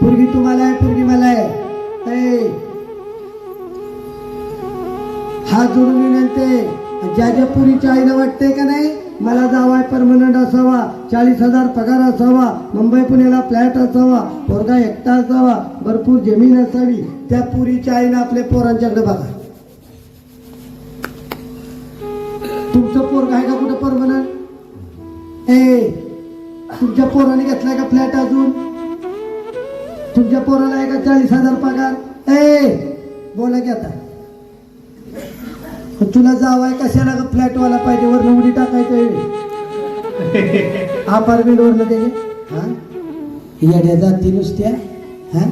पूर्वी तुम्हाला आहे पूर्वी मला आहे. हात जोडून विनंती आहे. ज्या ज्या पुरीच्या आईला वाटते का नाही मला जावाय परमनंट असावा चाळीस हजार पगार असावा मुंबई पुण्याला फ्लॅट असावा पोरगा एकटा असावा भरपूर जमीन असावी त्या पुरीच्या आईनं आपल्या पोरांच्याकडे बघा. तुमच्या पोराने घेतलाय का फ्लॅट अजून? तुमच्या पोराला आहे का चाळीस हजार पगार? ए बोला की आता. तुला जावाय कशाला का फ्लॅट वाला पाहिजे? वर उडी टाकायचं अपार्टमेंट वरनं ते हा? येड्या जाती नुसत्या. हा?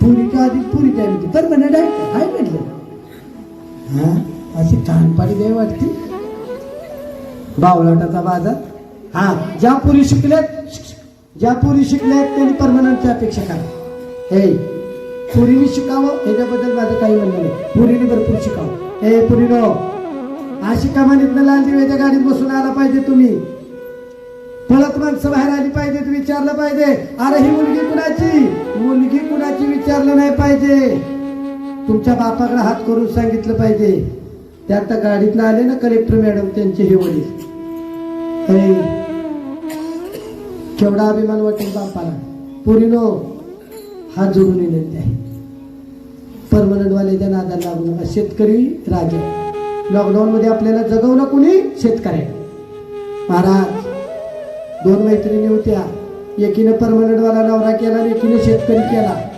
पुरीच्या आधी पुरीच्या आधी. तर म्हणा काय म्हटलं. हा? अशी कानपाडी काय वाटते. बावलाटाचा बाजार. हा ज्या पुरी शिकल्यात ज्या पुरी शिकल्यात त्यांनी परमनंटची अपेक्षा करा. हे पुरीने शिकावं ह्याच्याबद्दल माझं काही म्हणणं नाही. पुरीने भरपूर शिकावं. ए पुरीनो अशी कमानीतनं लाल दिव्याच्या गाडीत बसून आला पाहिजे तुम्ही. पळत माणसं बाहेर आली पाहिजे विचारलं पाहिजे. अरे ही मुलगी कुणाची? मुलगी कुणाची विचारलं नाही पाहिजे. तुमच्या बापाकडे हात करून सांगितलं पाहिजे. त्या आता गाडीतनं आले ना कलेक्टर मॅडम त्यांचे हे वडील. हे, केवढा अभिमान वाटेल बापाला पुरीनो हात जोडून विनंती आहे. परमनंटवाले त्या नादाला लागू नका. शेतकरी राजा. लॉकडाऊनमध्ये आपल्याला जगवलं कोणी? शेतकऱ्या. महाराज दोन मैत्रिणी होत्या. एकीनं परमनंटवाला नवरा केला आणि एकीनं शेतकरी केला.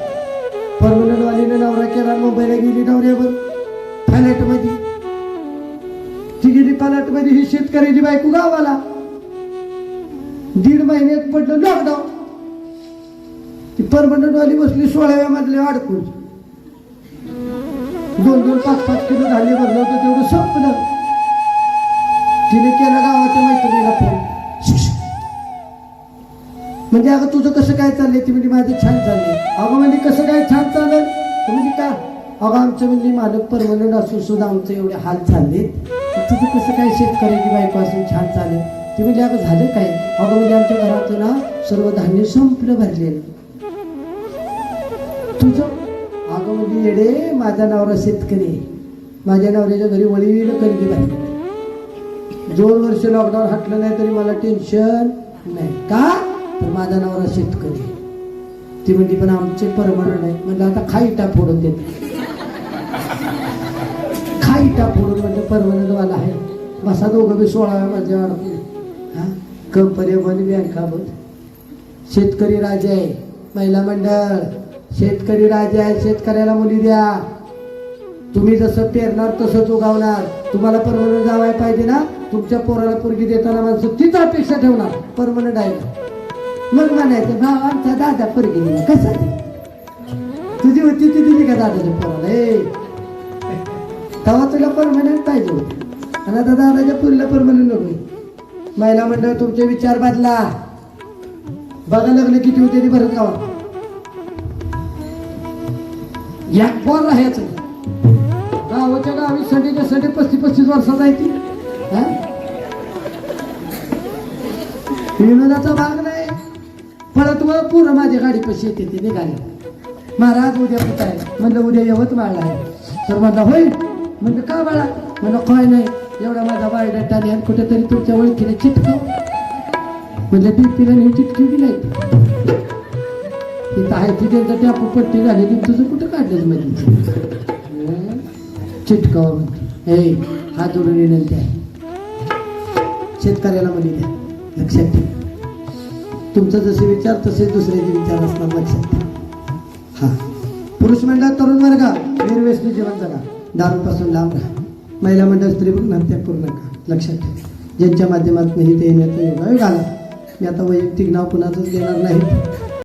परमनंटवालीनं नवरा केला मुंबईला गेली नवऱ्यावर. फॅलेटमध्ये ती गेली फ्लॅट ही शेतकऱ्याची बायको गावाला. दीड महिन्यात पडलं लॉकडाऊन ती परमनंट वाली बसली सोळाव्या मधल्या अडकून. दोन दोन पाच पाच किलो धान्य भरलं होतं तेवढं संपलं. तिने केला गावाच्या मैत्रिणीला फोन म्हणजे अगं तुझं कसं काय चाललंय? ती म्हणजे माझं छान चाललंय. अगं म्हणजे कसं काय छान चाललं तर म्हणजे का? अगं आमचं म्हणजे मालक परमनंट असून सुद्धा आमचं एवढे हाल चालले तुझं कसं काय शेतकऱ्याची बायको असून छान चालेल ते म्हणजे अगं झालं काय? अगं म्हणजे आमच्या घरात ना सर्व धान्य संपलं भरलेलं. तुझं अगं म्हणजे येडे माझा नवरा शेतकरी. माझ्या नवऱ्याच्या घरी वडील खरेदी पाहिजे दोन वर्ष लॉकडाऊन हटलं नाही तरी मला टेन्शन नाही. का? तर माझा नवरा शेतकरी. ती म्हणजे पण आमचे परमनंट नाही म्हणजे आता खाईटा फोडून देत खाईटा फोडून म्हणजे परमनंट वाला आहे. बसा दोघं बी सोळाव्या माझ्या अडकून कंपनी आहे का बन शेतकरी राजा आहे महिला मंडळ. शेतकरी राजा आहे शेतकऱ्याला मुली द्या. तुम्ही जसं पेरणार तसंच उगावणार. तुम्हाला परमनंट जावाय पाहिजे ना? तुमच्या पोराला पोरगी देताना माणसं तीच अपेक्षा ठेवणार. परमनंट आहे मग म्हणायचं भाव आमचा दादा पोरगी दिला कसा तुझी होती ती दिली का दादाच्या पोराला? ए. तेव्हा तुला परमनंट पाहिजे होती. आणि आता दादाच्या पुरीला परमनंट नको महिला मंडळ तुमचे विचार बदला. बघा लग्न किती होते भरत गावात या पोर राहायचं. गावाच्या गावी सडीच्या सडी पस्तीस पस्तीस वर्षात आहे ती. विनोदाचा भाग नाही. परत वर पूर्ण माझ्या गाडी पशी येते ते निघाले. महाराज उद्या कुठं आहे? म्हणलं उद्या यवतमाळला आहे. तर म्हणलं होय. म्हणलं का बाळा? म्हणलं काय नाही. एवढा माझा बायोडाटा आणि कुठेतरी तुमच्या ओळखीने चिटकव म्हणजे डीपीला नाही चिटकी दिली तिथं आहे ती त्यांचं टॅपू पट्टी झाली की तुझं कुठं काढलं म्हणजे चिटकाव म्हणते. हे हा जोडून विनंती आहे शेतकऱ्याला म्हणे द्या लक्षात ठेवा. तुमचं जसे विचार तसे दुसऱ्याचे विचार असणार लक्षात ठेवा. हा. पुरुष मंडळ तरुण वर्ग निर्व्यसनी जीवन जगा. दारूपासून लांब राहा. महिला मंडळ स्त्री हत्या करू नका. लक्षात ठेवा. ज्यांच्या माध्यमातून हे ते येण्याचा योगायोग आला मी आता वैयक्तिक नाव कुणाचंच घेणार नाही.